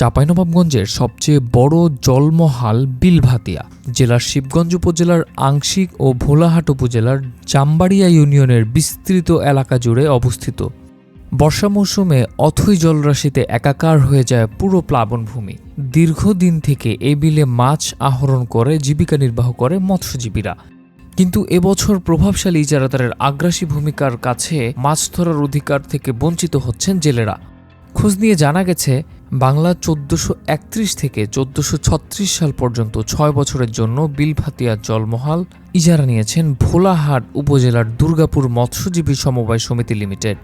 চাঁপাইনবাবগঞ্জের সবচেয়ে বড় জলমহাল বিলভাতিয়া, জেলার শিবগঞ্জ উপজেলার আংশিক ও ভোলাহাট উপজেলার জাম্বাড়িয়া ইউনিয়নের বিস্তৃত এলাকা জুড়ে অবস্থিত। বর্ষা মৌসুমে অথই জলরাশিতে একাকার হয়ে যায় পুরো প্লাবনভূমি। দীর্ঘদিন থেকে এই বিলে মাছ আহরণ করে, জীবিকা নির্বাহ করে মৎস্যজীবীরা। কিন্তু এবছর প্রভাবশালী ইজারাদারের আগ্রাসী ভূমিকার কাছে মাছ ধরার অধিকার থেকে বঞ্চিত হচ্ছেন জেলেরা। খোঁজ নিয়ে জানা গেছে বাংলা চোদ্দশো একত্রিশ থেকে চোদ্দশো ছত্রিশ সাল পর্যন্ত ছয় বছরের জন্য বিলভাতিয়া জলমহাল ইজারা নিয়েছেন ভোলাহাট উপজেলার দুর্গাপুর মৎস্যজীবী সমবায় সমিতি লিমিটেড।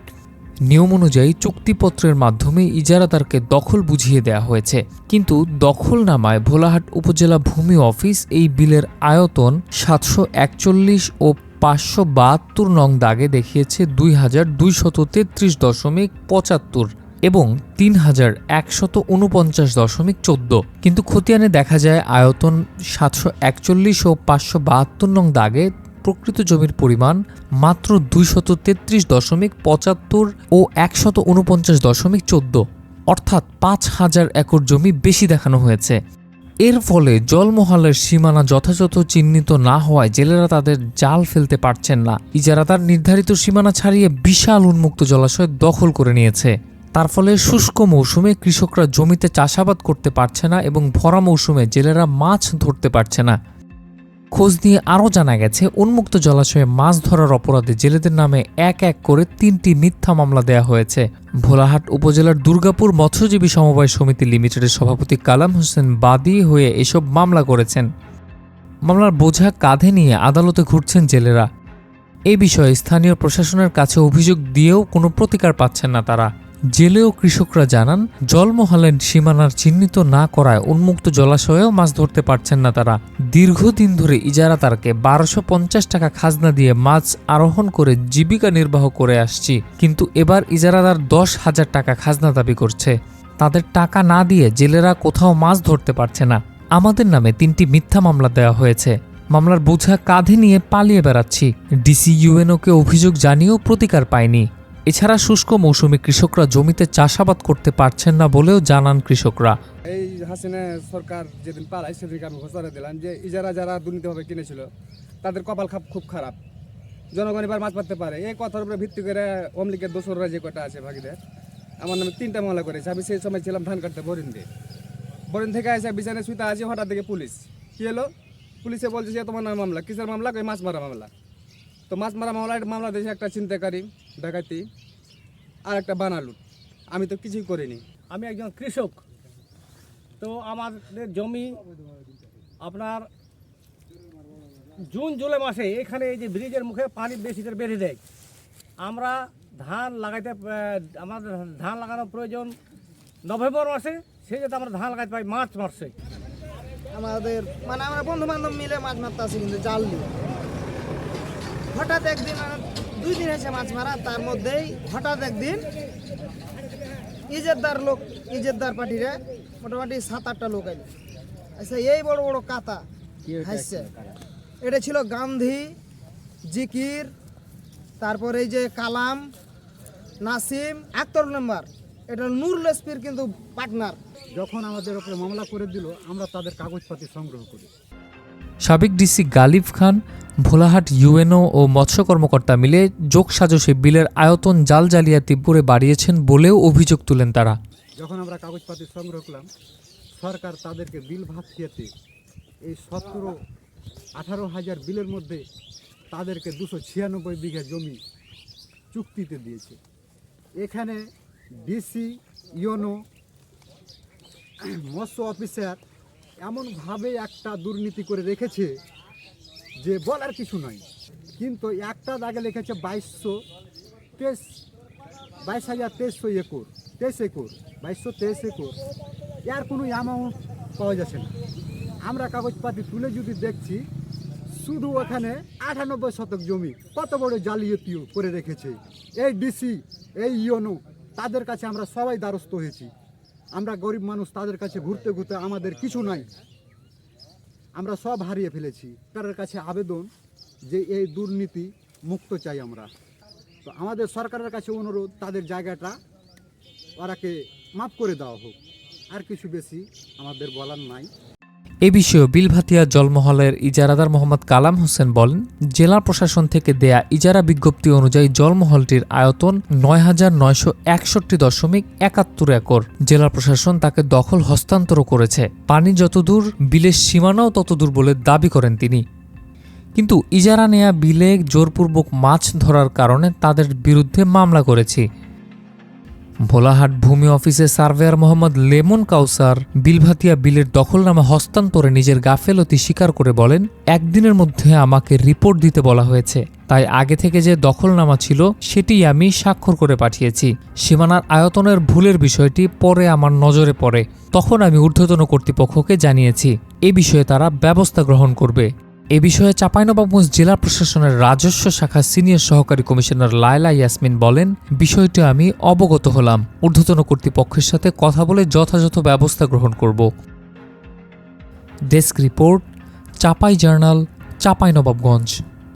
নিয়ম অনুযায়ী চুক্তিপত্রের মাধ্যমে ইজারাদারকে দখল বুঝিয়ে দেওয়া হয়েছে। কিন্তু দখলনামায় ভোলাহাট উপজেলা ভূমি অফিস এই বিলের আয়তন সাতশো একচল্লিশ ও পাঁচশো বাহাত্তর নং দাগে দেখিয়েছে দুই হাজার দুইশত তেত্রিশ দশমিক পঁচাত্তর। এবং তিন হাজার একশত উনপঞ্চাশ দশমিক চোদ্দ। কিন্তু খতিয়ানে দেখা যায় আয়তন সাতশো একচল্লিশ ও পাঁচশো বাহাত্তর নং দাগে প্রকৃত জমির পরিমাণ মাত্র দুইশত তেত্রিশ দশমিক পঁচাত্তর ও একশত উনপঞ্চাশ দশমিক চোদ্দ। অর্থাৎ পাঁচ হাজার একর জমি বেশি দেখানো হয়েছে। এর ফলে জলমহলের সীমানা যথাযথ চিহ্নিত না হওয়ায় জেলেরা তাদের জাল ফেলতে পারছেন না। ইজারাদার নির্ধারিত সীমানা ছাড়িয়ে বিশাল উন্মুক্ত জলাশয় দখল করে নিয়েছে। তার ফলে শুষ্ক মৌসুমে কৃষকরা জমিতে চাষাবাদ করতে পারছে না এবং ভরা মৌসুমে জেলেরা মাছ ধরতে পারছে না। খোঁজ নিয়ে আরও জানা গেছে, উন্মুক্ত জলাশয়ে মাছ ধরার অপরাধে জেলেদের নামে এক এক করে তিনটি মিথ্যা মামলা দেয়া হয়েছে। ভোলাহাট উপজেলার দুর্গাপুর মৎস্যজীবী সমবায় সমিতি লিমিটেডের সভাপতি কালাম হোসেন বাদী হয়ে এসব মামলা করেছেন। মামলার বোঝা কাঁধে নিয়ে আদালতে ঘুরছেন জেলেরা। এ বিষয়ে স্থানীয় প্রশাসনের কাছে অভিযোগ দিয়েও কোনো প্রতিকার পাচ্ছেন না তারা। জেলে ও কৃষকরা জানান জলমহালের সীমানার চিহ্নিত না করায় উন্মুক্ত জলাশয়েও মাছ ধরতে পারছেন না তারা। দীর্ঘদিন ধরে ইজারাদারকে বারোশো পঞ্চাশ টাকা খাজনা দিয়ে মাছ আরোহণ করে জীবিকা নির্বাহ করে আসছি, কিন্তু এবার ইজারাদার দশ হাজার টাকা খাজনা দাবি করছে। তাদের টাকা না দিয়ে জেলেরা কোথাও মাছ ধরতে পারছে না। আমাদের নামে তিনটি মিথ্যা মামলা দেওয়া হয়েছে। মামলার বোঝা কাঁধে নিয়ে পালিয়ে বেড়াচ্ছি। ডিসি ইউএনওকে অভিযোগ জানিয়েও প্রতিকার পায়নি এছাড়া শুষ্ক মৌসুমে কৃষকরা জমিতে চাষাবাদ করতে পারছেন না বলেও জানান কৃষকরা। এই হাসিনা সরকার যেদিন পালায়, সেদিনকে আমি ঘোষণা দিলাম যে ইজারা যারা দুর্নীতিভাবে কিনেছিল, তাদের কপাল খাপ খুব খারাপ। জনগণ এবার মাছ পাতে পারে। এই কথার উপরে ভিত্তি করে অমলিকের দোসররা যে কটা আছে ভাগিদের, আমার নামে তিনটা মামলা করেছে। আমি সেই সময় ছিলাম ধান কাটতে বরিন দিয়ে। বরিন থেকে এসে বিছানে শুতে আজ হঠাৎ দেখে পুলিশ। কি হলো? পুলিশে বলছে যে, তোমার নাম মামলা। কিসের মামলা? মাছ মারা মামলা। তো মাছ মারা মামলা মামলা দিয়েছে একটা চিন্তাকারী ডাকাতি আর একটা বানালুট আমি তো কিছুই করিনি। আমি একজন কৃষক। তো আমাদের জমি আপনার জুন জুলাই মাসে এখানে এই যে ব্রিজের মুখে পানি বেশি করে বেঁধে দেয় আমরা ধান লাগাইতে আমাদের ধান লাগানোর প্রয়োজন নভেম্বর মাসে সেই যাতে আমরা ধান লাগাইতে পাই মার্চ মাসে। আমাদের মানে আমরা বন্ধু বান্ধব মিলে মাছ মারতে আসি কিন্তু জাল দিয়ে হঠাৎ একদিন দুই দিন এসে মাছ মারা তার মধ্যেই হঠাৎ একদিন ইজেরদার লোক ইজেরদার পার্টিরে মোটামুটি সাত আটটা লোক আইল। আচ্ছা এই বড় বড় কাতা হাসছে এটা ছিল গান্ধী জিকির তারপরে এই যে কালাম নাসিম আক্তর নাম্বার। এটা নূর লেসপির কিন্তু পার্টনার। যখন আমাদের উপরে মামলা করে দিল আমরা তাদের কাগজপাতি সংগ্রহ করি। সাবেক ডিসি গালিব খান ভোলাহাট, ইউএনও ও মৎস্য কর্মকর্তা মিলে যোগসাজশে বিলের আয়তন জাল জালিয়াতি করে বাড়িয়েছেন বলেও অভিযোগ তুলেন তারা। যখন আমরা কাগজপাতি সংগ্রহ করলাম, সরকার তাদেরকে বিল ভাগিয়েতে এই সতেরো, আঠারো হাজার বিলের মধ্যে তাদেরকে দুশো ছিয়ানব্বই বিঘা জমি চুক্তিতে দিয়েছে। এখানে ডিসি ইওনো মৎস্য অফিসার এমনভাবে একটা দুর্নীতি করে রেখেছে যে বলার কিছু নয়। কিন্তু একটা দাগে লিখেছে বাইশশো তেইশ, বাইশ হাজার তেইশশো একর তেইশ একর বাইশশো তেইশ একর এর কোনো অ্যামাউন্ট পাওয়া যাচ্ছে না। আমরা কাগজপাতি তুলে যদি দেখছি, শুধু ওখানে আটানব্বই শতক জমি কত বড় জালিয়াতিও করে রেখেছে। এই ডিসি এই ইয়নো তাদের কাছে আমরা সবাই দ্বারস্থ হয়েছি। আমরা গরিব মানুষ, তাদের কাছে ঘুরতে ঘুরতে আমাদের কিছু নাই। আমরা সব হারিয়ে ফেলেছি। সরকারের কাছে আবেদন যে এই দুর্নীতি মুক্ত চাই আমরা। তো আমাদের সরকারের কাছে অনুরোধ, তাদের জায়গাটা ওরাকে মাফ করে দেওয়া হোক। আর কিছু বেশি আমাদের বলার নাই। এ বিষয়ে বিলভাতিয়া জলমহলের ইজারাদার মোহাম্মদ কালাম হোসেন বলেন, জেলা প্রশাসন থেকে দেয়া ইজারা বিজ্ঞপ্তি অনুযায়ী জলমহলটির আয়তন নয় হাজার নয়শো একষট্টি দশমিক একাত্তর একর। জেলা প্রশাসন তাকে দখল হস্তান্তর করেছে। পানি যতদূর, বিলের সীমানাও ততদূর বলে দাবি করেন তিনি। কিন্তু ইজারা নেয়া বিলে জোরপূর্বক মাছ ধরার কারণে তাদের বিরুদ্ধে মামলা করেছি। ভোলাহাট ভূমি অফিসে সার্ভেয়ার মোহাম্মদ লেমন কাউসার বিলভাতিয়া বিলের দখলনামা হস্তান্তরে নিজের গাফেলতি স্বীকার করে বলেন, একদিনের মধ্যে আমাকে রিপোর্ট দিতে বলা হয়েছে। তাই আগে থেকে যে দখলনামা ছিল সেটি আমি স্বাক্ষর করে পাঠিয়েছি। সীমানার আয়তনের ভুলের বিষয়টি পরে আমার নজরে পড়ে। তখন আমি ঊর্ধ্বতন কর্তৃপক্ষকে জানিয়েছি। এ বিষয়ে তারা ব্যবস্থা গ্রহণ করবে। এ বিষয়ে চাঁপাইনবাবগঞ্জ জেলা প্রশাসনের রাজস্ব শাখা সিনিয়র সহকারী কমিশনার লায়লা ইয়াসমিন বলেন, বিষয়টি আমি অবগত হলাম। ঊর্ধ্বতন কর্তৃপক্ষের সাথে কথা বলে যথাযথ ব্যবস্থা গ্রহণ করব। Desk report, Chapai journal, Chapainawabganj.